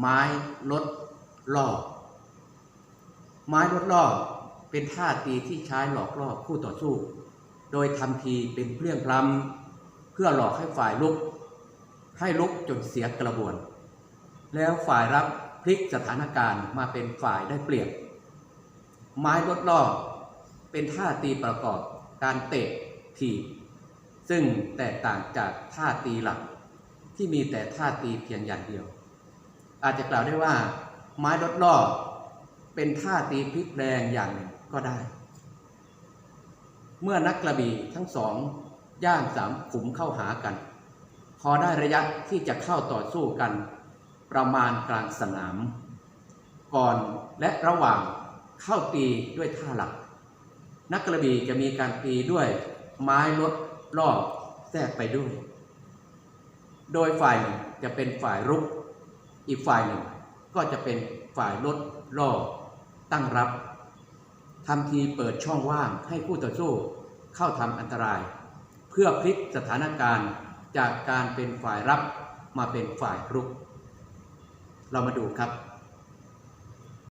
ไม้ลดล่อไม้ลดล่อเป็นท่าตีที่ใช้หลอกล่อคู่ต่อสู้ โดยทำทีเป็นเพลี่ยงพล้ำเพื่อหลอกให้ฝ่ายลุก ให้ลุกจนเสียกระบวน แล้วฝ่ายรับพลิกสถานการณ์มาเป็นฝ่ายได้เปรียบไม้ลดล่อเป็นท่าตีประกอบการเตะถีบซึ่งแตกต่างจากท่าตีหลักที่มีแต่ท่าตีเพียงอย่างเดียว อาจจะกล่าวได้ว่า ไม้ลดล่อเป็นท่าตีพลิกแรงอย่างหนึ่งก็ได้ เมื่อนักกระบี่ทั้งสองย่างสามขุมเข้าหากัน พอได้ระยะที่จะเข้าต่อสู้กัน ประมาณกลางสนาม ก่อนและระหว่างเข้าตีด้วยท่าหลัก นักกระบี่จะมีการตีด้วยไม้ลดล่อแทรกไปด้วย โดยฝ่ายจะเป็นฝ่ายรุก อีกฝ่ายหนึ่ง ก็จะเป็นฝ่ายลดล่อตั้งรับทำทีเปิดช่องว่างให้คู่ต่อสู้เข้าทำอันตราย เพื่อพลิกสถานการณ์จากการเป็นฝ่ายรับมาเป็นฝ่ายรุก เรามาดูครับ